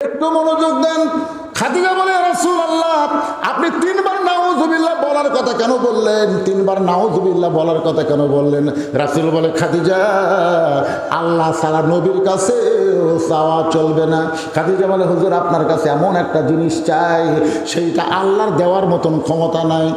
একটু মনোযোগ দেন। খাদিজা বলে রাসূল আল্লাহ আপনি তিনবার নাউজুবিল্লাহ বলার কথা কেন বললেন? তিনবার নাউজুবিল্লাহ বলার কথা কেন বললেন? রাসূল বলে, খাদিজা, আল্লাহ সারা নবীর কাছে চাওয়া চলবে না। খাদিজা বলে, হুজুর, আপনার কাছে এমন একটা জিনিস চাই, সেইটা আল্লাহর দেওয়ার মতন ক্ষমতা নাই।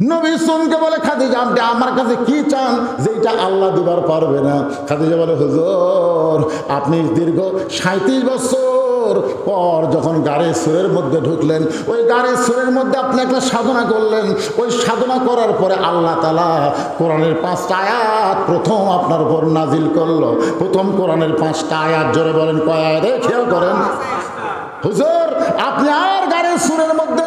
নবী সুনকে বলে, খাদিজা, আপনি আমার কাছে কি চান? যেটা আল্লাহ দিবার পারবে না। খাদিজা বলে, হুজুর, আপনি দীর্ঘ সাঁত্রিশ বছর পর যখন গাড়ির সুরের মধ্যে ঢুকলেন, ওই গাড়ির সুরের মধ্যে আপনি একটা সাধনা করলেন। ওই সাধনা করার পরে আল্লাহ তালা কোরআনের পাঁচটা আয়াত প্রথম আপনার উপর নাজিল করল। প্রথম কোরআনের পাঁচটা আয়াত জোরে বলেন, কয় আয়াতে? খেয়াল করেন। হুজুর, আপনি আর গাড়ির সুরের মধ্যে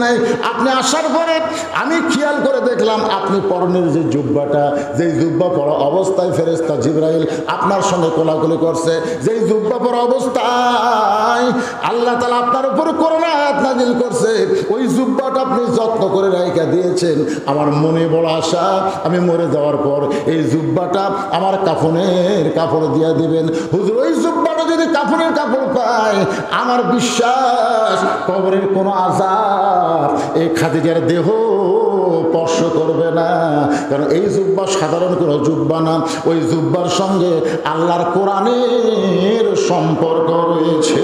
নাই। আপনি আসার পরে আমি খেয়াল করে দেখলাম আপনি পরনের যে জুব্বাটা, যেই জুব্বা পরা অবস্থায় ফেরেস্তা জিব্রাইল আপনার সঙ্গে কোলাকুলি করছে, যেই জুব্বা পরা অবস্থায় আল্লাহ তালা আপনার উপর করোনা নাজিল করছে, ওই জুব্বাটা আপনি যত্ন করে রাইকা দিয়েছেন। আমার মনে বড় আশা, আমি মরে যাওয়ার পর এই জুব্বাটা আমার কাফনের কাপড় দিয়ে দিবেন। হুজুর, ওই জুব্বাটা যদি কাপড়ের কাপড় পায়, আমার বিশ্বাস কবরের কোনো আজাব এই খাদিজার দেহ স্পর্শ করবে না। কারণ এই জুব্বা সাধারণ কোনো জুব্বা না। ওই জুব্বার সঙ্গে আল্লাহর কোরআনের সম্পর্ক রয়েছে।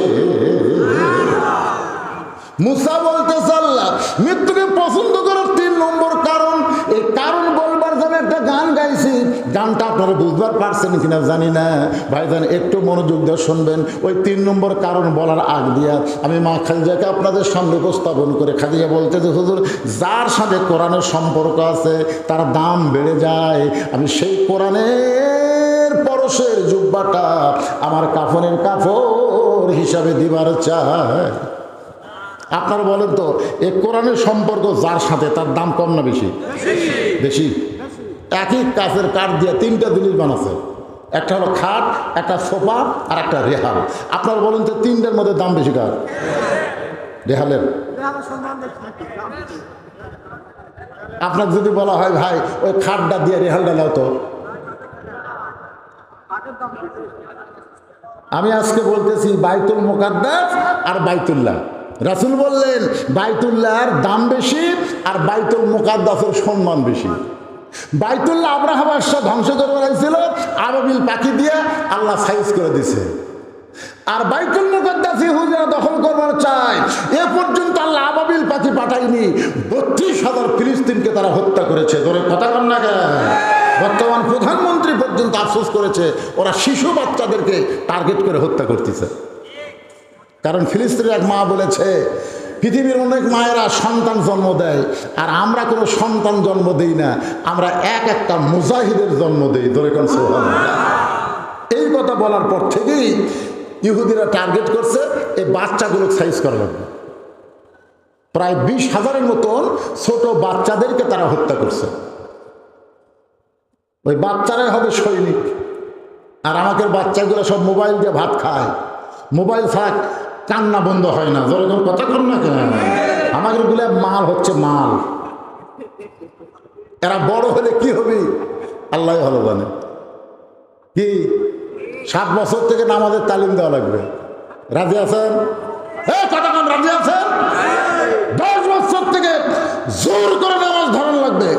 মুসা বলতে আল্লাহ, মৃত্যুকে পছন্দ করার তিন নম্বর কারণ। এই কারণ বলবার জন্য একটা গান গাইছি গানটা আপনারা বুঝবার পারছেন কিনা জানি না। ভাইজান, একটু মনোযোগ দিয়ে শুনবেন। ওই তিন নম্বর কারণ বলার আগ দিয়া আমি মা খাদিজাকে আপনাদের সামনে উপস্থাপন করে খাদিজা বলতে যে, হুজুর, যার সাথে কোরআনের সম্পর্ক আছে, তার দাম বেড়ে যায়। আমি সেই কোরআনের পরশের জুব্বাটা আমার কাফনের কাপড় হিসাবে দিবার চাই। আপনারা বলেন তো, এ কোরআনের সম্পর্ক যার সাথে, তার দাম কম না বেশি? বেশি। একই কাছের কাঠ দিয়ে তিনটা জিনিস বানাচ্ছে একটা হলো খাট, একটা সোফা আর একটা রেহাল। আপনারা বলেন তো তিনটার মধ্যে দাম বেশি কার? রেহালের। আপনার যদি বলা হয়, ভাই, ওই খাটটা দিয়ে রেহালটা নাও তো। আমি আজকে বলতেছি, বাইতুল মোকাদ্দাস আর বাইতুল্লাহ। রাসুল বললেন, বাইতুল্লাহর দাম বেশি আর বাইতুল মোকাদ্দাসের সম্মান বেশি। বাইতুল্লাহ আব্রাহা বাদশাহ ধ্বংস করে বেড়াইছিল আরবিল পাখি দিয়ে আল্লাহ সাইজ করে দিছে। আর বাইতুল মুকদ্দাস ইহুদিরা দখল করবার চায়। এ পর্যন্ত আল্লাহ আবাবিল পাখি পাঠায়নি। বত্রিশ হাজার ফিলিস্তিনকে তারা হত্যা করেছে। ধরে কথা কন না কেন? বর্তমান প্রধানমন্ত্রী পর্যন্ত আফসোস করেছে, ওরা শিশু বাচ্চাদেরকে টার্গেট করে হত্যা করতেছে। কারণ ফিলিস্তিনের এক মা বলেছে পৃথিবীর অনেক মায়েরা সন্তান জন্ম দেয়, আর আমরা কোনো সন্তান জন্ম দিই না, আমরা এক একটা মুজাহিদের জন্ম দেই, ধরে কোন এই কথা বলার পর থেকেই ইহুদিরা টার্গেট করছে, এই বাচ্চাগুলো সাইজ করা লাগবে। প্রায় বিশ হাজারের মতন ছোট বাচ্চাদেরকে তারা হত্যা করছে। ওই বাচ্চারাই হবে সৈনিক, আর আমাকে বাচ্চাগুলো সব মোবাইল দিয়ে ভাত খায়। মোবাইল ছাড়া কান্না বন্ধ হয় না। জোরে যেরকম কথা কর না কেন? আমাদেরগুলো মাল হচ্ছে মাল। এরা বড় হলে কি হবে? আল্লাহ ভালো জানে। কি? সাত বছর থেকে নামাজের তালিম দেওয়া লাগবে। রাজি আছেন? রাজি আছেন? দশ বছর থেকে জোর করে নামাজ ধরান লাগবে।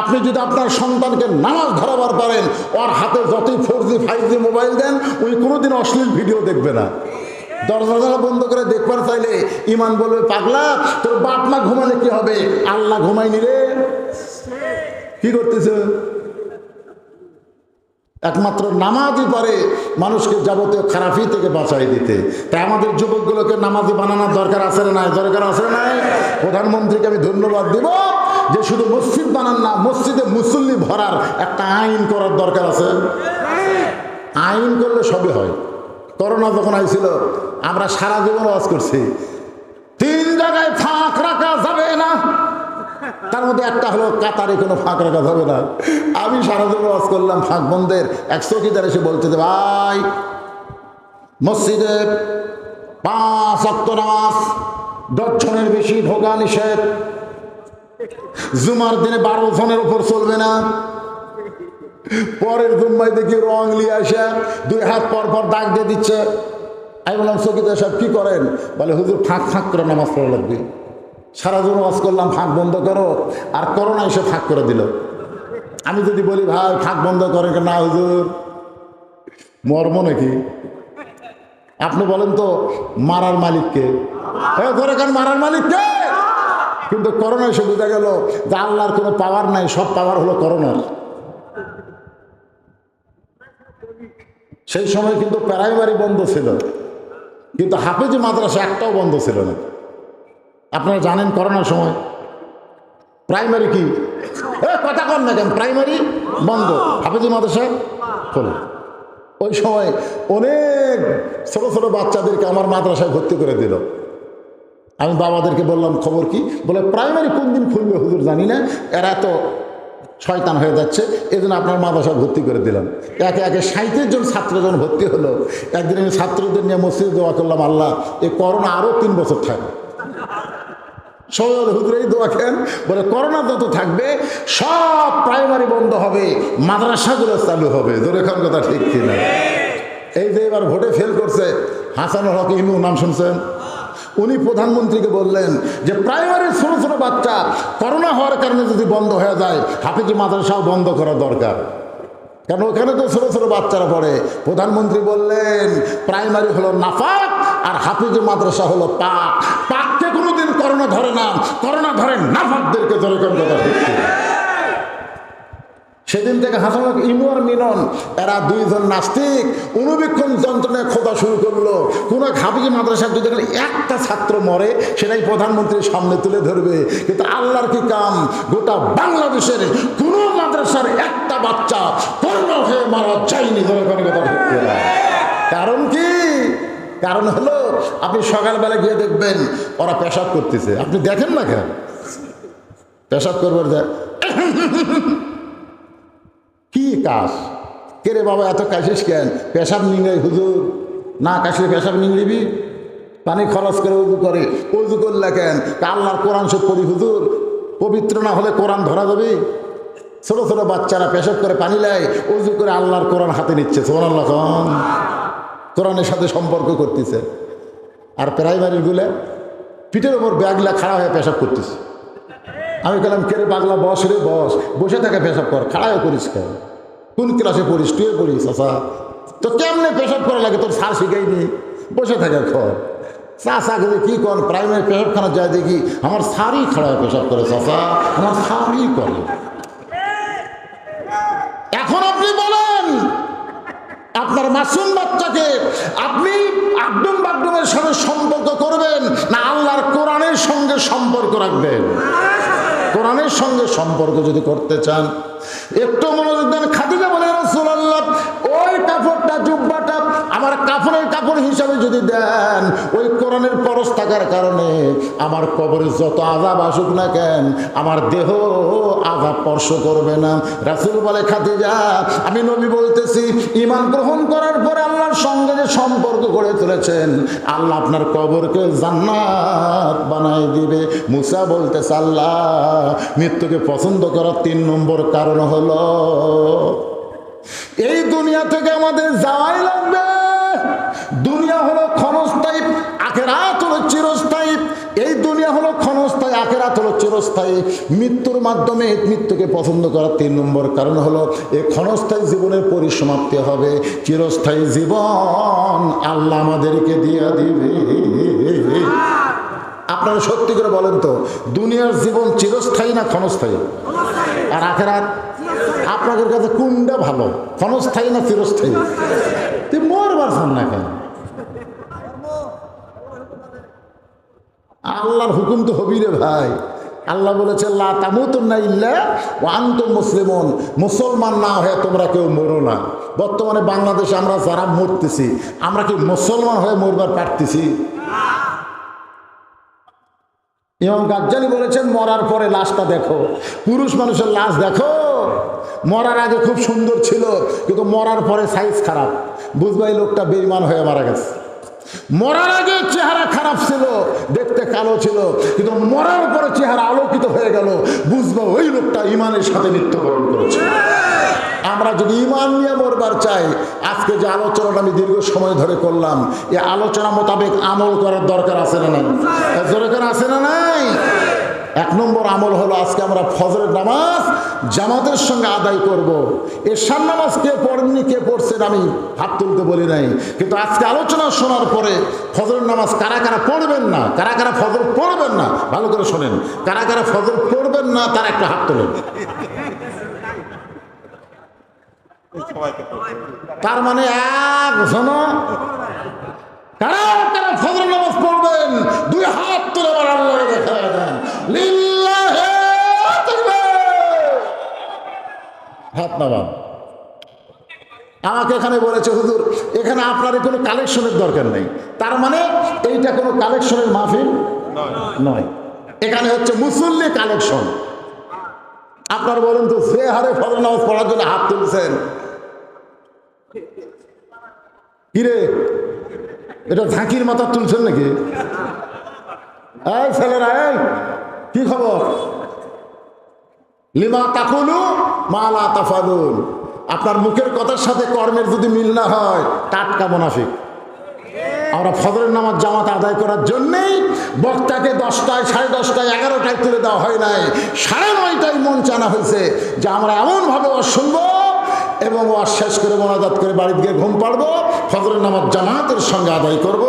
আপনি যদি আপনার সন্তানকে নামাজ ধরাবার পারেন, ওর হাতে যতই four G five G mobile দেন ওই কোনোদিন অশ্লীল ভিডিও দেখবে না। দরজা বন্ধ করে দেখবার চাইলে ইমান বলবে, পাগলা, তোর বাপ মা ঘুমালে কি হবে? আল্লাহ ঘুমায়নি রে কি করতেছে? একমাত্র নামাজই পারে মানুষকে যাবতীয় খারাপি থেকে বাঁচাই দিতে। তাই আমাদের যুবকগুলোকে নামাজি বানানোর দরকার আছে না নাই? দরকার আছে নাই? প্রধানমন্ত্রীকে আমি ধন্যবাদ দিব যে শুধু মসজিদ বানান না, মসজিদে মুসল্লি ভরার একটা আইন করার দরকার আছে। আইন করলে সবই হয়। করোনা যখন আইছিল, আমরা সারা জীবন ওয়াজ করছি। তিন জায়গায় ফাঁক রাখা যাবে না। তার মধ্যে একটা হলো, কাতারে কোনো ফাঁক রাখা যাবে না। আমি সারা জীবন ওয়াজ করলাম, ফাঁক বন্ধের। এক চৌকিদার এসে বলতে যে, ভাই, মসজিদে পাঁচ অক্ট নামাজ, দশজনের বেশি ঢোকা নিষেধ জুমার দিনে বারো জনের উপর চলবে না। পরের জুম্মায় দেখি রং নিয়ে আসে, দুই হাত পর পর দাগ দিয়ে দিচ্ছে। আমি বললাম, সকিত সব কি করেন? বলে, হুজুর ফাঁক ফাঁক করে নামাজ পড়া লাগবে। সারা জন ওয়াজ করলাম ফাঁক বন্ধ করো, আর করোনা এসে ফাঁক করে দিল। আমি যদি বলি, ভাই ফাঁক বন্ধ করেন না, হুজুর? মর্ম নাকি? আপনি বলেন তো, মারার মালিককে হ্যাঁ ধরে কেন মারার মালিককে কিন্তু করোনা এসে বোঝা গেল যে আল্লাহর কোনো পাওয়ার নাই, সব পাওয়ার হলো করোনার। সেই সময় কিন্তু প্রাইমারি বন্ধ ছিল। কিন্তু হাফেজি মাদ্রাসা একটাও বন্ধ ছিল না। আপনারা জানেন করোনার সময়। প্রাইমারি কি? কথা কন না কেন? প্রাইমারি বন্ধ। হাফেজি মাদ্রাসা খোলো। ওই সময় অনেক ছোট ছোট বাচ্চাদেরকে আমার মাদ্রাসায় ভর্তি করে দিল। আমি বাবাদেরকে বললাম, খবর কি? বলে, প্রাইমারি কোন দিন খুলবে হুজুর জানি না। এরা তো শয়তান হয়ে যাচ্ছে। এই জন্য আপনার মাদ্রাসায় ভর্তি করে দিলাম। একে একে সাঁত্রিশ জন ছাত্র যখন ভর্তি হলো, একদিন আমি ছাত্রদের নিয়ে মসজিদে দোয়া করলাম, আল্লাহ, এই করোনা আরও তিন বছর থাকবে। হুজুর এই দোয়া খেন বলে, করোনা যত থাকবে, সব প্রাইমারি বন্ধ হবে, মাদ্রাসাগুলো চালু হবে। ধরে খান কথা ঠিক কিনা? এই যে এবার ভোটে ফেল করছে, হাসানুল হক ইমু নাম শুনছেন? উনি প্রধানমন্ত্রীকে বললেন যে প্রাইমারি ছোটো ছোটো বাচ্চা করোনা হওয়ার কারণে যদি বন্ধ হয়ে যায়, হাফিজি মাদ্রাসাও বন্ধ করা দরকার। কারণ ওখানে তো ছোটো ছোটো বাচ্চারা পড়ে। প্রধানমন্ত্রী বললেন, প্রাইমারি হলো নাফাক আর হাফিজি মাদ্রাসা হলো পাক। পাককে কোনোদিন করোনা ধরে না। করোনা ধরে নাফাকদেরকে ধরে কোন কথা সেদিন থেকে হাসানুল ইমু আর মিনন, এরা দুইজন নাস্তিক। অনুবীক্ষণ যন্ত্রণায় খোদা শুরু করল। কোন হাফিজি মাদ্রাসার যদি একটা ছাত্র মরে, সেটাই প্রধানমন্ত্রীর সামনে তুলে ধরবে। কিন্তু আল্লাহর কি কাম? গোটা বাংলাদেশের কোন মাদ্রাসার একটা বাচ্চা করোনা হয়ে মারা কথা কারণ কি? কারণ হলো, আপনি সকালবেলা গিয়ে দেখবেন, ওরা পেশাব করতেছে। আপনি দেখেন না কেন? পেশাব করবার যায়। কি কাজ? কে রে বাবা, এত কাশিস কেন? পেশাব নিংড়ে হুজুর। না কাশিলে পেশাব নিংড়িবি? পানি খরচ করে উজু করে। উজু করলে কেন? আল্লাহর কোরআন সব করি হুজুর। পবিত্র না হলে কোরআন ধরা যাবে? ছোট ছোট বাচ্চারা পেশাব করে পানি নেয় উজু করে আল্লাহর কোরআন হাতে নিচ্ছে। আল্লাহ খান কোরআনের সাথে সম্পর্ক করতেছে। আর প্রাইমারিগুলো পিঠের ওপর ব্যাগলা খাড়া হয়ে পেশাব করতেছে। আমি বললাম, কে রে পাগলা, বস রে, বস, বসে থাকে পেশাব কর খাড়াও করিস কেন কোন ক্লাসে পড়িস টুয়ে পড়িস আসা তো কেমনে পেশাব করা লাগে, তোর সার শিখাইনি বসে থাকে খর চাষা কিন্তু কি কর, প্রাইমারি পেশাবখানা যায় দেখি, আমার সারই খাড়ায় পেশাব করে চাষা আমার সারই করে। এখন আপনি বলেন, আপনার মাসুম বাচ্চাকে আপনি আকডুম বাকডুমের সঙ্গে সম্পর্ক করবেন না, আল্লাহর কোরআনের সঙ্গে সম্পর্ক রাখবেন? কোরআনের সঙ্গে সম্পর্ক যদি করতে চান একটু মনোযোগ দেন আমার কাপড়ের কাপড় হিসাবে যদি দেন, ওই কোরআনের পরশ থাকার কারণে আমার কবরে যত আজাব আসুক না কেন, আমার দেহ আজাব স্পর্শ করবে না। রাসুল বলে, খাদিজা, আমি নবী বলতেছি ইমান গ্রহণ করার পরে আল্লাহর সঙ্গে যে সম্পর্ক গড়ে তুলেছেন, আল্লাহ আপনার কবরকে জান্নাত বানাই দিবে। মুসা বলতেছে, আল্লাহ, মৃত্যুকে পছন্দ করার তিন নম্বর কারণ হলো, এই দুনিয়া থেকে আমাদের যাওয়াই লাগবে। দুনিয়া হলো ক্ষণস্থায়ী, আখেরাত হলো চিরস্থায়ী। এই দুনিয়া হলো ক্ষণস্থায়ী, আখেরাত হলো চিরস্থায়ী। মৃত্যুর মাধ্যমে মৃত্যুকে পছন্দ করার তিন নম্বর কারণ হলো এই ক্ষণস্থায়ী জীবনের পরিসমাপ্তি হবে। চিরস্থায়ী জীবন আল্লাহ আমাদেরকে দিয়ে দিবে। আপনারা সত্যি করে বলেন তো, দুনিয়ার জীবন চিরস্থায়ী না ক্ষণস্থায়ী? আর আখেরাত? আপনাদের কাছে কোনটা ভালো। ক্ষণস্থায়ী না চিরস্থায়ী? তুই মরবার চান না কেন? আল্লাহর হুকুম তো হবি রে ভাই। আল্লাহ বলেছে, লা তামুতুন্না ইল্লা মুসলিমুন না হয়ে তোমরা কেউ মরো না। বর্তমানে বাংলাদেশে আমরা যারা মরতেছি, আমরা কি মুসলমান হয়ে মরবার পারতেছি? ইমাম গাজ্জালি বলেছেন, মরার পরে লাশটা দেখো। পুরুষ মানুষের লাশ দেখো। মরার আগে খুব সুন্দর ছিল, কিন্তু মরার পরে সাইজ খারাপ। বুঝবাই লোকটা বেইমান হয়ে মারা গেছে। মরার আগে চেহারা খারাপ ছিল, দেখতে কালো ছিল, কিন্তু মরার পরে চেহারা আলোকিত হয়ে গেল। বুঝবা ওই লোকটা ইমানের সাথে মৃত্যুবরণ করেছে। আমরা যদি ইমান নিয়ে মরবার চাই, আজকে যে আলোচনাটা আমি দীর্ঘ সময় ধরে করলাম এই আলোচনা মোতাবেক আমল করার দরকার আছে না নাই? দরকার আছে না নাই? এক নম্বর আমল হলো আজকে আমরা ফজরের নামাজ জামাতের সঙ্গে আদায় করব। এশার নামাজ কে পড়েননি, কে পড়ছেন আমি হাত তুলতে বলি নাই। কিন্তু আজকে আলোচনা শোনার পরে ফজরের নামাজ কারা কারা পড়বেন না, কারা কারা ফজর পড়বেন না, ভালো করে শোনেন। কারা কারা ফজর পড়বেন না, তার একটা হাত তোলেন। তার মানে একজন কারা কারা ফজর নামাজ পড়বেন, দুই হাত তুলে আবার আল্লাহ হাত নামান। আমাকে এখানে বলেছে, হুজুর, এখানে আপনার কোনো কালেকশনের দরকার নেই। তার মানে এইটা কোনো কালেকশনের মাহফিল নয়। এখানে হচ্ছে মুসল্লি কালেকশন। আপনার বলেন তো সে হারে ফজর নামাজ পড়ার জন্য হাত তুলছেন? কিরে এটা ঝাঁকির মাথা তুলছেন নাকি? এই ছেলেরা, এই, কি খবর? লিমা তাকুলু মালা তাফালুন। আপনার মুখের কথার সাথে কর্মের যদি মিল না হয়, টাটকা মুনাফিক। আমরা ফজরের নামাজ জামাত আদায় করার জন্যেই বক্তাকে দশটায়, সাড়ে দশটায়, এগারোটায় তুলে দেওয়া হয় নাই। সাড়ে নয়টায় মন চানা হয়েছে যে আমরা এমনভাবে শুনব এবং ও শেষ করে মোনাজাত করে বাড়িতে গিয়ে ঘুম পাড়বো, ফজরের নামাজ জামাতের সঙ্গে আদায় করব।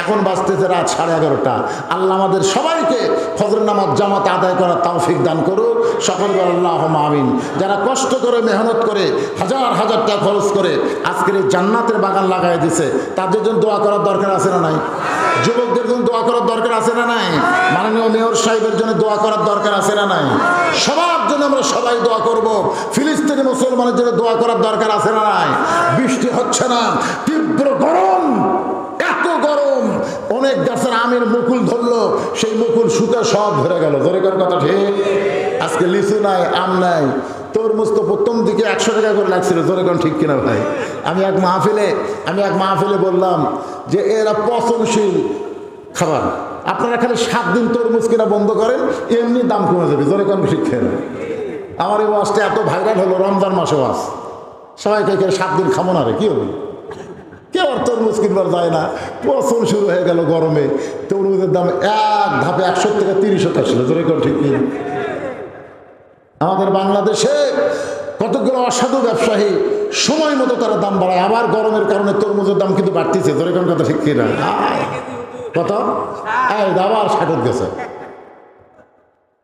এখন বাঁচতেছে রাত সাড়ে এগারোটা। আল্লাহ আমাদের সবাইকে ফজরের নামাজ জামাত আদায় করার তৌফিক দান করুক। সকল আল্লাহ আমিন। যারা কষ্ট করে, মেহনত করে, হাজার হাজার টাকা খরচ করে আজকের এই জান্নাতের বাগান লাগাই দিছে, তাদের জন্য দোয়া করার দরকার আছে না নাই? যুবকদের জন্য দোয়া করার দরকার আছে না নাই? মাননীয় মেয়র সাহেবের জন্য দোয়া করার দরকার আছে না নাই? সবার জন্য আমরা সবাই দোয়া করব। ফিলিস্তিনি মুসলমানের জন্য দোয়া করার দরকার আছে না নাই? বৃষ্টি হচ্ছে না, তীব্র গরম, এত গরম। অনেক গাছের আমের মুকুল ধরলো, সেই মুকুল শুকে সব ধরে গেল। ধরে গেল কথা ঠিক? আজকে লিচু নাই, আম নাই, তরমুজ তো প্রথম দিকে একশো টাকা করে লাগছিল, ধরে কোন ঠিক কিনা ভাই? আমি এক মাহফিলে, আমি এক মাহফিলে বললাম যে এরা পচনশীল খাবার। আপনারা খালি সাত দিন তরমুজ কিনা বন্ধ করেন, এমনি দাম কমে যাবে, ধরে কোন ঠিক খেয়ে আমার এই ওয়াজটা এত ভাইরাল হলো, রমজান মাসে ওয়াজ। সবাই কে সাত দিন খাব না রে, কি হবে? কেউ আর তরমুজ কিনবার যায় না? পচন শুরু হয়ে গেল গরমে। তরমুজের দাম এক ধাপে একশো থেকে তিরিশ ছিল ধরে কোন ঠিক নেই। আমাদের বাংলাদেশে কতগুলো অসাধু ব্যবসায়ী সময় মতো তারা দাম বাড়ায়, আবার গরমের কারণে তরমুজের দাম কিন্তু বাড়তেছে। ধরে কোন কথা ঠিক কিনা? কত? আবার ষাটত গেছে।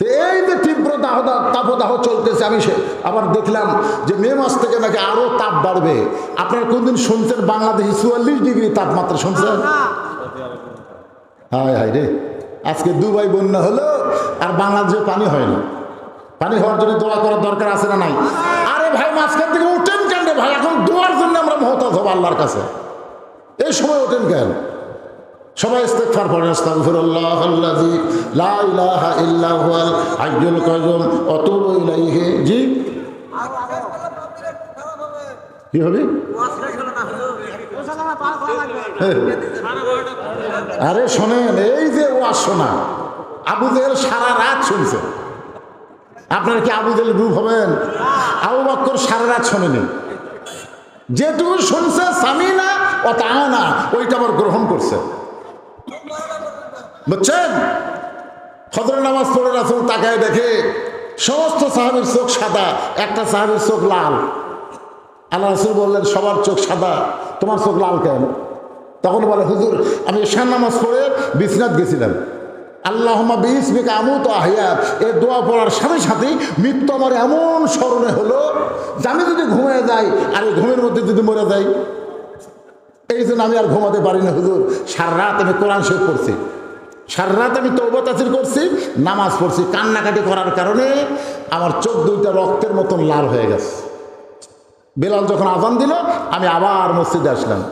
তো এই যে তীব্র দাহ তাপদাহ চলতেছে আমি সে আবার দেখলাম যে মে মাস থেকে নাকি আরও তাপ বাড়বে। আপনারা কোনদিন শুনছেন বাংলাদেশে চুয়াল্লিশ ডিগ্রি তাপমাত্রা শুনছেন? হায় হায় রে। আজকে দুবাই বন্যা হলো আর বাংলাদেশে পানি হয় না। পানি হওয়ার জন্য দোয়া করার দরকার আছে না নাই? আরে ভাই মাঝখান থেকে উঠেন কেন রে ভাই? এখন দোয়ার জন্য আমরা মহতাজ হব আল্লাহর কাছে। এই সময় ওঠেন কেন? সবাই লা জি? কি হবে? আরে শোনেন, এই যে ওয়াজ শোনা, আবু জেহেল সারা রাত শুনছে। আপনার কি আবু জেহেল গ্রুপ হবেন আবু বক্কর সারা রাত শোনেনি। যেটুকু শুনছে, সামিনা ও তা না ওইটা আবার গ্রহণ করছে। বুঝছেন? ফজর নামাজ পড়ে রাসুল তাকায় দেখে সমস্ত সাহাবির চোখ সাদা, একটা সাহাবির চোখ লাল। আল্লাহ রসুল বললেন, সবার চোখ সাদা, তোমার চোখ লাল কেন? তখন বলে, হুজুর, আমি ঈশান নামাজ পড়ে বিশ্বনাথ গেছিলাম। আল্লাহ বিস বিকা আমু তো আহিয়া। এ দোয়া পড়ার সাথে সাথেই মৃত্যু আমার এমন স্মরণে হলো যে আমি যদি ঘুমিয়ে যাই, আর এই ঘুমের মধ্যে যদি মরে যাই, এই জন্য আমি আর ঘুমাতে পারি না, হুজুর। সারা রাত আমি কোরআন শেখ করছি সারা রাত আমি তৌবা তাসির করছি, নামাজ পড়ছি। কান্নাকাটি করার কারণে আমার চোখ দুইটা রক্তের মতন লাল হয়ে গেছে। বেলাল যখন আজান দিল, আমি আবার মসজিদে আসলাম।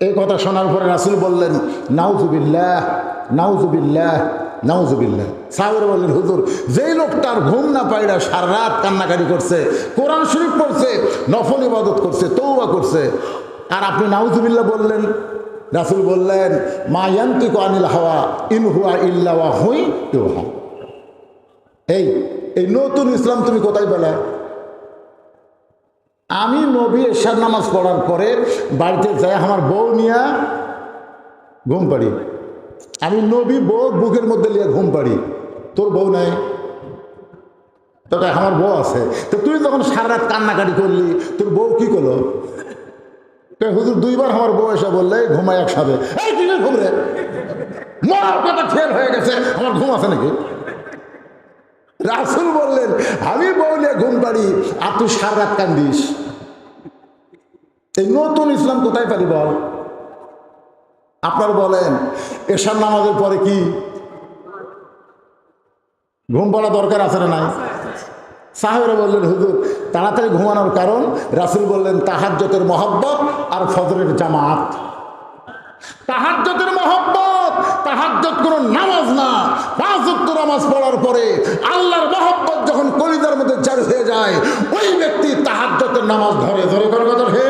এই কথা শোনার পরে রাসুল বললেন নাউজুবিল্লাহ নাউজুবিল্লাহ নাউজুবিল্লাহ সাহেবের বললেন, হুজুর, যেই লোকটার ঘুম না পাইরা সারা রাত কান্নাকাটি করছে, কোরআন শরীফ পড়ছে, নফল ইবাদত করছে তৌবা করছে, আর আপনি নাউজুবিল্লাহ বললেন রাসুল বললেন, মা ইয়ান্তিক আনিল হাওয়া, ইন হুয়া ইল্লা ওয়া হুই ইউহা। এই এই নতুন ইসলাম তুমি কোথায় পেলে? আমি নবী এশার নামাজ পড়ার পরে বাড়িতে যাই, আমার বউ নিয়ে ঘুম পাড়ি। আমি নবী বউ বুকের মধ্যে নিয়ে ঘুম পাড়ি। তোর বউ নাই? তোটা আমার বউ আছে। তো তুই যখন সারা রাত কান্নাকাটি করলি, তোর বউ কি করল? হুজুর দুইবার আমার বউ এসে বললে ঘুমাই একসাথে। এই তুই ঘুম রে? মরার কথা ফের হয়ে গেছে। আমার ঘুম আছে নাকি? রাসুল বললেন, আমি নিয়ে ঘুম পাড়ি, আর তুই সারা রাত কান্দিস। এই নতুন ইসলাম কোথায় পারি বল? আপনার বলেন, এশার নামাজের পরে কি? ঘুম পড়া দরকার আছে না নাই? সাহেবরা বললেন, হুজুর, তাড়াতাড়ি ঘুমানোর কারণ রাসুল বললেন তাহাজ্জতের মহব্বত আর ফজরের জামাত। তাহাজ্জতের মহব্বত তাহাজ্জত কোনো নামাজ না। পাঁচ নামাজ পড়ার পরে আল্লাহর মহব্বত যখন কলিদার মধ্যে জারি হয়ে যায়, ওই ব্যক্তি তাহাজ্জতের নামাজ ধরে ধরে করে কথা হে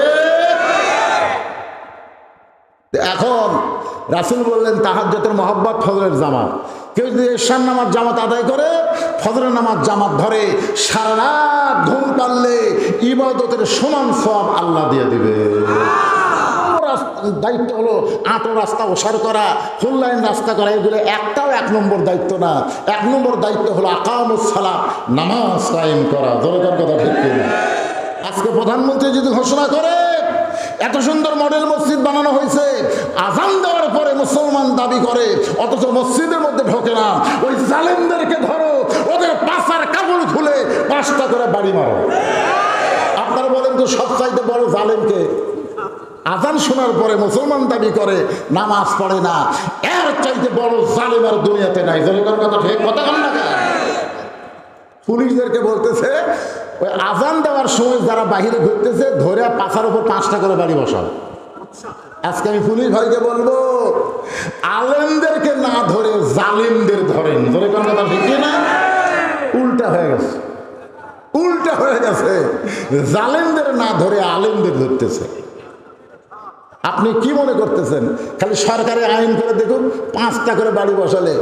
এখন রাসুল বললেন তাহাজ্জতের মহব্বত ফজরের জামাত। কেউ যদি এরশান নামাজ জামাত আদায় করে, ফজরের নামাজ জামাত ধরে, সারা ঘুম পারলে ইবাদতের সমান সব আল্লাহ দিয়ে দিবে। দায়িত্ব হলো আটো রাস্তা ওসার করা, ফুল লাইন রাস্তা করা, এগুলো একটাও এক নম্বর দায়িত্ব না। এক নম্বর দায়িত্ব হলো আকামুসালা নামাজ কায়েম করা। দরকার কথা ঠিক আজকে প্রধানমন্ত্রী যদি ঘোষণা করে এত সুন্দর মডেল মসজিদ বানানো হয়েছে। আজান দেওয়ার পরে মুসলমান দাবি করে, অথচ মসজিদের মধ্যে ঢোকে না। ওই জালেমদেরকে ধরো, ওদের পাশার কাপড় খুলে পাঁচটা করে বাড়ি মারো। আপনারা বলেন তো সবচাইতে বড় জালেমকে। আজান শোনার পরে মুসলমান দাবি করে, নামাজ পড়ে না। এর চাইতে বড় জালেম আর দুনিয়াতে নাই। জনগণ কথা ঠিক? কথা না? পুলিশদেরকে বলতেছে, ওই আজান দেওয়ার সময় যারা বাহিরে ঘুরতেছে, ধরে পাশার উপর পাঁচটা করে বাড়ি বসাও। আজকে আমি পুলিশ ভাইকে বলব, আলেমদেরকে না ধরে জালিমদের ধরেন। ধরে কোন কথা না উল্টা হয়ে গেছে। উল্টা হয়ে গেছে। জালেমদের না ধরে আলেমদের ধরতেছে। আপনি কি মনে করতেছেন? খালি সরকারি আইন করে দেখুন, পাঁচটা করে বাড়ি বসালে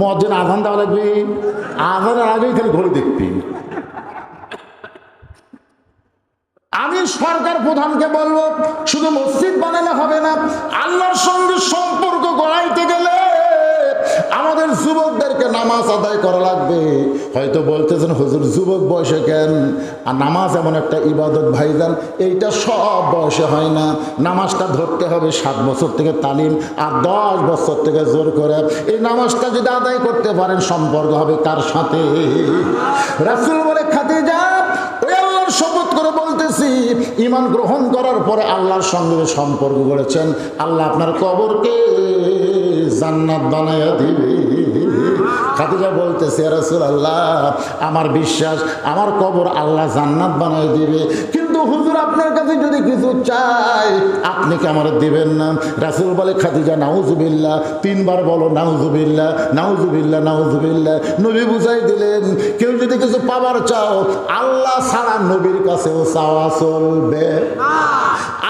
মজন আধান দেওয়া লাগবে। আধানের আগেই খালি ঘড়ি দেখতে আমি সরকার প্রধানকে বলব, শুধু মসজিদ বানালে হবে না, আল্লাহর সঙ্গে সম্পর্ক গড়াইতে গেলে আমাদের যুবকদেরকে নামাজ আদায় করা লাগবে। হয়তো বলতেছেন, হুজুর, যুবক বয়সে কেন? আর নামাজ এমন একটা ইবাদত ভাইজান, এইটা সব বয়সে হয় না। নামাজটা ধরতে হবে সাত বছর থেকে তালিম আর দশ বছর থেকে জোর করে। এই নামাজটা যদি আদায় করতে পারেন, সম্পর্ক হবে কার সাথে? রাসুল বলে খাতে যা শপথ করে বলতেছি ইমান গ্রহণ করার পরে আল্লাহর সঙ্গে সম্পর্ক করেছেন। আল্লাহ আপনার কবরকে জান্নাত বানাইয়া দিবে। খাদিজা বলতেছে রাসূল আল্লাহ আমার বিশ্বাস আমার কবর আল্লাহ জান্নাত বানাই দিবে। কিন্তু হুজুর আপনার কাছে যদি কিছু চাই আপনি কি আমার দিবেন না? রাসূল বলে খাদিজা নাউজুবিল্লাহ। তিনবার বলো নাউজুবিল্লাহ নাউজুবিল্লাহ নাউজুবিল্লাহ। নবী বুঝাই দিলেন কেউ যদি কিছু পাবার চাও আল্লাহ ছাড়া নবীর কাছেও চাওয়া চলবে।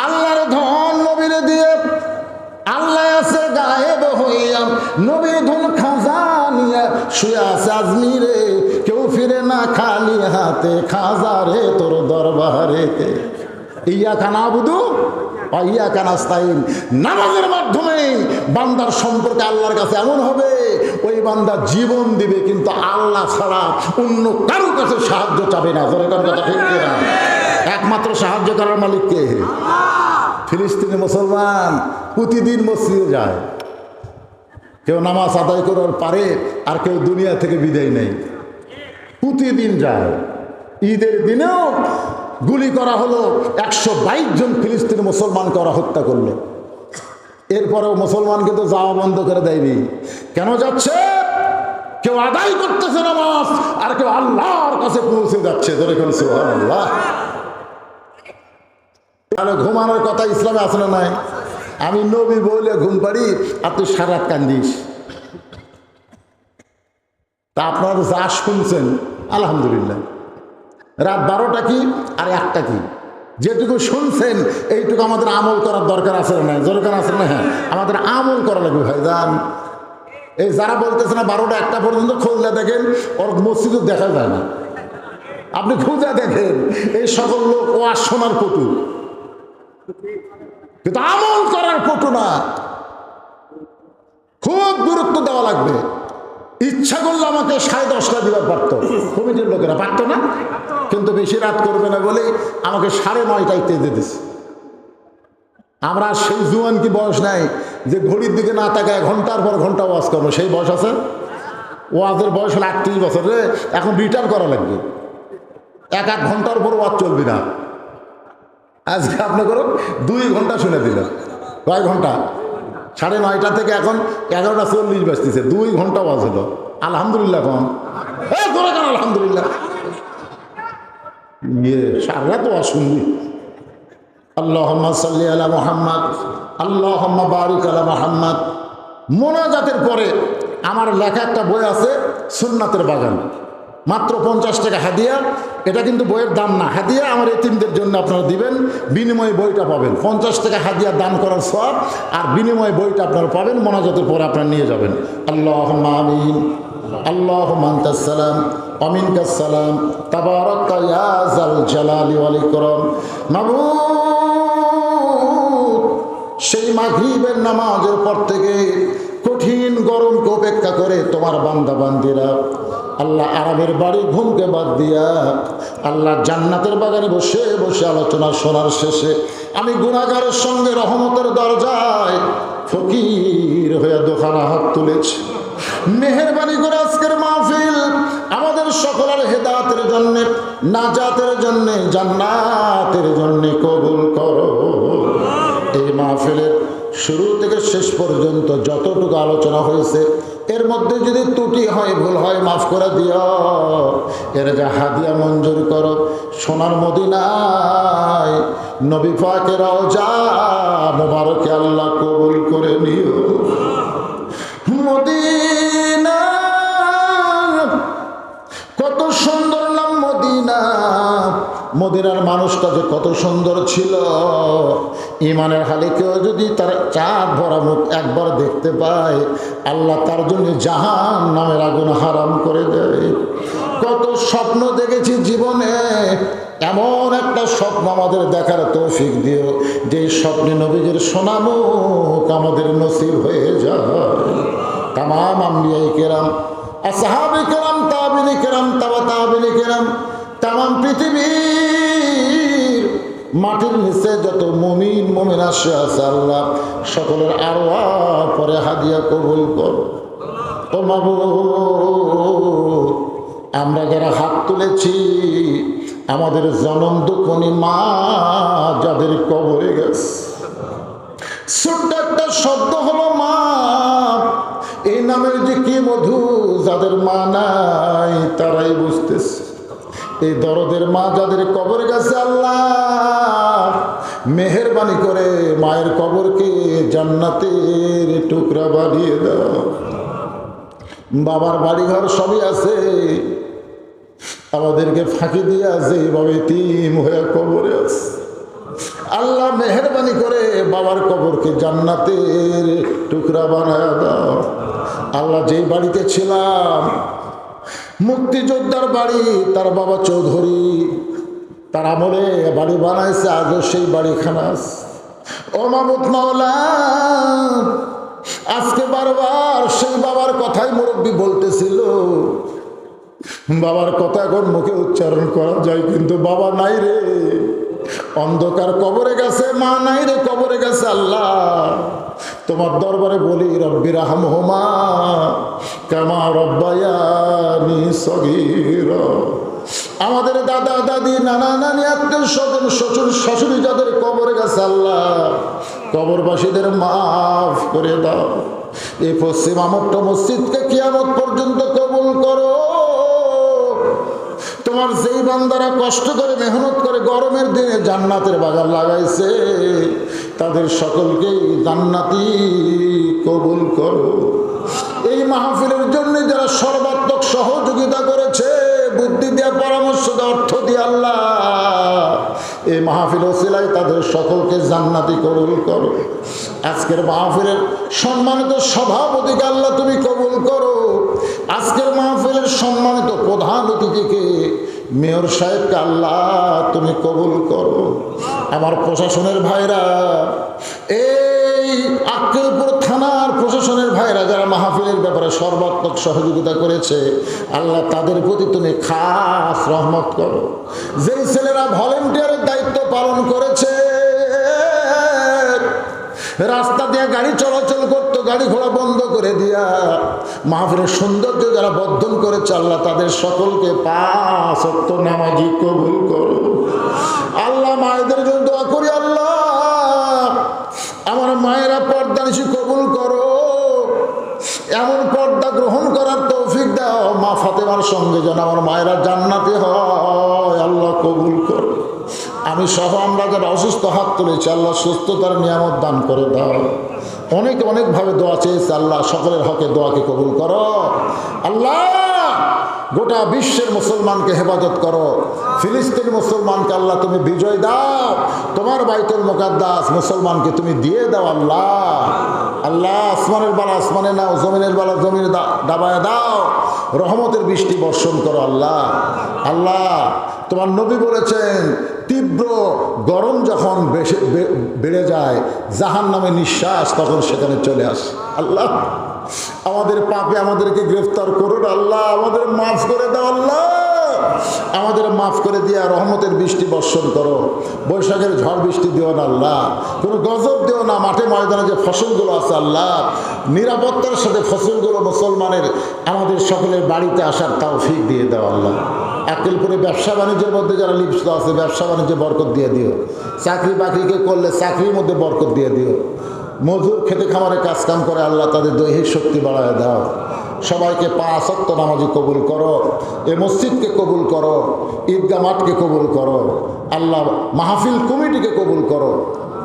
আল্লাহর ধন নবীরে দিয়ে হইয়া নবী ধন খাজা নিয়ে শুয়ে আছে আজমিরে। কেউ ফিরে না খালি হাতে, খাজা রে তোর দরবারে। ইয়া কানা বুধু ইয়া কানাস্তাইন নামাজের মাধ্যমে বান্দার সম্পর্কে আল্লাহর কাছে এমন হবে, ওই বান্দা জীবন দিবে, কিন্তু আল্লাহ ছাড়া অন্য কারোর কাছে সাহায্য চাবে না। জোরে কার কথা ঠিক না একমাত্র সাহায্য করার মালিক কে? ফিলিস্তিনি মুসলমান প্রতিদিন মসজিদে যায়। কেউ নামাজ আদায় করার পারে আর কেউ দুনিয়া থেকে বিদায় নেই প্রতিদিন যায়। ঈদের দিনেও গুলি করা হলো, একশো বাইশ জন ফিলিস্তিনি মুসলমানকে ওরা হত্যা করল। এরপরেও মুসলমানকে তো যাওয়া বন্ধ করে দেয়নি। কেন যাচ্ছে? কেউ আদায় করতেছে নামাজ, আর কেউ আল্লাহর কাছে পৌঁছে যাচ্ছে। ধরে কোন আল্লাহ ঘুমানোর কথা ইসলামে আসলে নাই? আমি নবী বলে ঘুম পাড়ি আর তুই সারাত কান্দিস। তা আপনারা যা শুনছেন, আলহামদুলিল্লাহ। রাত বারোটা কি আর একটা কি? যেটুকু শুনছেন, এইটুকু আমাদের আমল করার দরকার আছে না দরকার আছে না? হ্যাঁ আমাদের আমল করা লাগবে ভাইজান এই যারা বলতেছে না বারোটা একটা পর্যন্ত খুললে দেখেন, ওর মসজিদও দেখা যায় না। আপনি খুঁজে দেখেন, এই সকল লোক ওয়াজ শোনার পটু কিন্তু আমল করার পটু না খুব গুরুত্ব দেওয়া লাগবে। ইচ্ছা করলে আমাকে সাড়ে দশটা দিবার পারত। কমিটির লোকেরা পারতো না। কিন্তু বেশি রাত করবে না বলে আমাকে সাড়ে নয়টায় তেজে দিছে। আমরা সেই জুয়ান কি বয়স নাই যে ঘড়ির দিকে না তাকায় ঘণ্টার পর ঘণ্টা ওয়াজ করব? সেই বয়স আছে? ওয়াজের বয়স হলো আটত্রিশ বছর রে। এখন রিটার্ন করা লাগবে। এক এক ঘণ্টার পর ওয়াজ চলবি না। আজকে আপনি করুন, দুই ঘণ্টা শুনে দিলেন কয় ঘণ্টা? সাড়ে নয়টা থেকে এখন এগারোটা চল্লিশ বাজতেছে, দুই ঘণ্টা ওয়াজ হলো। আলহামদুলিল্লাহ কম আলহামদুলিল্লাহ। ইয়ে সারা তো অশুনবি। আল্লাহ সাল্লি আলা মোহাম্মদ আল্লাহ বারিক আলা মোহাম্মদ। মোনাজাতের পরে আমার লেখা একটা বই আছে, সুন্নাতের বাগান। মাত্র পঞ্চাশ টাকা হাদিয়া। এটা কিন্তু বইয়ের দাম না। হাদিয়া আমার এতিমদের জন্য আপনারা দিবেন। বিনিময়ে বইটা পাবেন। পঞ্চাশ টাকা হাদিয়া দান করার সব আর বিনিময়ে বইটা আপনারা পাবেন। মোনাজাতের পরে আপনারা নিয়ে যাবেন। আল্লাহ আমিন। আল্লাহ মান্তাসালাম অমিন কাসালাম তাবারক সেই মাগরিবের নামাজের পর থেকে কঠিন গরমকে উপেক্ষা করে তোমার বান্দা বান্দিরা আল্লাহ আরবের বাড়ি ঘুমকে বাদ দিয়া আল্লাহ জান্নাতের বাগানে বসে বসে আলোচনা শোনার শেষে আমি গুণাগারের সঙ্গে রহমতের দরজায় ফকির হয়ে দোকানা হাত তুলেছি। মেহরবানি করে আজকের মাহফিল আমাদের সকলের হেদাতের জন্যে, নাজাতের জন্যে, জান্নাতের জন্যে কবুল করো। এই মাহফিলের শুরু থেকে শেষ পর্যন্ত যতটুকু আলোচনা হয়েছে এর মধ্যে যদি ত্রুটি হয়, ভুল হয়, মাফ করে দিও। এর যা হাদিয়া মঞ্জুর করো, সোনার মদিনায় নবী পাকেরাও যা মোবারকে আল্লাহ কবুল করে নিও। মদিনা কত সুন্দর মদিনার মানুষটা যে কত সুন্দর ছিল। ইমানের হালে কেউ যদি তার চাঁদ ভরা মুখ একবার দেখতে পায়, আল্লাহ তার জন্য জাহান নামের আগুন হারাম করে দেয় কত স্বপ্ন দেখেছি জীবনে, এমন একটা স্বপ্ন আমাদের দেখার তৌফিক দিও, যে স্বপ্নে নবীজের সোনামুখ আমাদের নসিব হয়ে যায়। তাম আম্বিয়াই কেরাম, আসহাবি কেরাম তাবিলি কেরাম তাবা তাবিলি কেরাম তাম পৃথিবীর মাটির নিচে যত মমিন মমিন আসে, আছে আল্লাহ, সকলের আরও পরে হাদিয়া কবুল করো। আমরা যারা হাত তুলেছি, আমাদের জনম দুঃখনি মা যাদের কবরে গেছে। ছোট্ট একটা শব্দ হলো মা, এই নামের যে কি মধু, যাদের মা নাই, তারাই বুঝতেছে। এই দরদের মা যাদের কবর গেছে আল্লাহ, মেহরবানি করে মায়ের কবরকে জান্নাতের টুকরা বানিয়ে দাও। বাবার বাড়িঘর সবই আছে। আমাদেরকে ফাঁকি দিয়ে আছে এইভাবে তিম হয়ে কবরে আছে। আল্লাহ মেহরবানি করে বাবার কবরকে জান্নাতের টুকরা বানায় দাও। আল্লাহ যেই বাড়িতে ছিলাম মুক্তিযোদ্ধার বাড়ি, তার বাবা চৌধুরী। তার আমলে বাড়ি বানাইছে, আজও সেই বাড়িখানা আছে। ও মামুদ মাওলা, আজকে বারবার সেই বাবার কথাই মুরব্বী বলতেছিল। বাবার কথা এখন মুখে উচ্চারণ করা যায়, কিন্তু বাবা নাই রে। অন্ধকার কবরে গেছে, মা নাই রে, কবরে গেছে আল্লাহ। তোমার দরবারে বলি, রব্বি রাহম হোমা কামা রব্বায়ানি সগীর। আমাদের দাদা, দাদি, নানা, নানি, আত্মীয় স্বজন, শ্বশুর, শাশুড়ি যাদের কবরে গেছে, আল্লাহ, কবরবাসীদের মাফ করে দাও। এই পশ্চিম আমট্ট মসজিদকে কিয়ামত পর্যন্ত কবুল করো। তোমার যেই বান্দারা কষ্ট করে মেহনত করে গরমের দিনে জান্নাতের বাগান লাগাইছে, তাদের সকলকেই জান্নাতি কবুল করো। এই মাহফিলের জন্য যারা সর্বাত্মক সহযোগিতা করেছে, বুদ্ধি দিয়ে, পরামর্শ দিয়ে, অর্থ দিয়ে আল্লাহ, এই মাহফিল ওসিলায় তাদের সকলকে জান্নাতি কবুল করো। আজকের মাহফিলের সম্মানিত সভাপতিকে আল্লাহ তুমি কবুল করো। আজকের মাহফিলের সম্মানিত প্রধান অতিথিকে মেয়র সাহেবকে আল্লাহ তুমি কবুল করো। আমার প্রশাসনের ভাইরা, এই আক্কেলপুর থানার প্রশাসনের ভাইরা যারা মাহফিলের ব্যাপারে সর্বাত্মক সহযোগিতা করেছে, আল্লাহ তাদের প্রতি তুমি খাস রহমত করো। যেই ছেলেরা ভলেন্টিয়ারের দায়িত্ব পালন করেছে, রাস্তা দিয়ে গাড়ি চলাচল করতো গাড়ি ঘোড়া বন্ধ করে দিয়া মাহফিলের সৌন্দর্য যারা বর্ধন করে আল্লাহ তাদের সকলকে পাঁচ নামাজি কবুল করো। আল্লাহ, মায়েদের জন্য দোয়া করি, আল্লাহ। আমার মায়েরা পর্দা নিশি কবুল করো। এমন পর্দা গ্রহণ করার তৌফিক দাও, মা ফাতেমার সঙ্গে যেন আমার মায়েরা জান্নাতে হয়। আল্লাহ, কবুল করো। আমি সহ আমরা যারা অসুস্থ হাত তুলেছি, আল্লাহ সুস্থতার নিয়ামত দান করে দাও। অনেক অনেকভাবে দোয়া চেয়েছে আল্লাহ, সকলের হকে দোয়াকে কবুল করো। আল্লাহ, গোটা বিশ্বের মুসলমানকে হেফাজত করো। ফিলিস্তিন মুসলমানকে আল্লাহ তুমি বিজয় দাও। তোমার বাইতুল মোকাদ্দাস মুসলমানকে তুমি দিয়ে দাও আল্লাহ। আল্লাহ, আসমানের বালা আসমানে নাও, জমিনের বালা জমিনে দাবায় দাও। রহমতের বৃষ্টি বর্ষণ করো, আল্লাহ। আল্লাহ, তোমার নবী বলেছেন, তীব্র গরম যখন বেড়ে যায় জাহান নামে নিঃশ্বাস তখন সেখানে চলে আসে। আল্লাহ, আমাদের পাপে আমাদেরকে গ্রেফতার করুন, আল্লাহ, আমাদের মাফ করে দাও, আল্লাহ। দিয়া রহমতের বৃষ্টি বর্ষণ করো। বৈশাখের ঝড় বৃষ্টি দিও না আল্লাহ। কোনো গজব দিও না মাঠে ময়দানে যে ফসলগুলো আছে আল্লাহ। নিরাপত্তার সাথে ফসলগুলো মুসলমানের, আমাদের সকলের বাড়িতে আসার তাও ফিক দিয়ে দাও আল্লাহ। আকেলপুরে ব্যবসা বাণিজ্যের মধ্যে যারা লিপ্ত আছে, ব্যবসা বাণিজ্যে বরকত দিয়ে দিও। চাকরি বাকরিকে করলে চাকরির মধ্যে বরকত দিয়ে দিও। মজুর খেতে খামারে কাজ কাম করে আল্লাহ তাদের দৈহিক শক্তি বাড়ায় দাও। সবাইকে পাঁচত্ব নামাজি কবুল করো এ মসজিদকে কবুল করো ঈদগা মাঠকে কবুল করো আল্লাহ মাহফিল কমিটিকে কবুল করো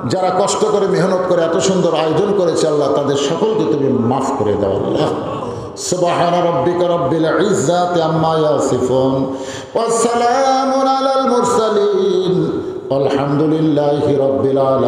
যারা কষ্ট করে মেহনত করে এত সুন্দর আয়োজন করেছে আল্লাহ তাদের সকলকে তুমি মাফ করে দাও আল্লাহ سبحان ربك رب العزة عما يصفون والسلام على المرسلين والحمد لله رب العالمين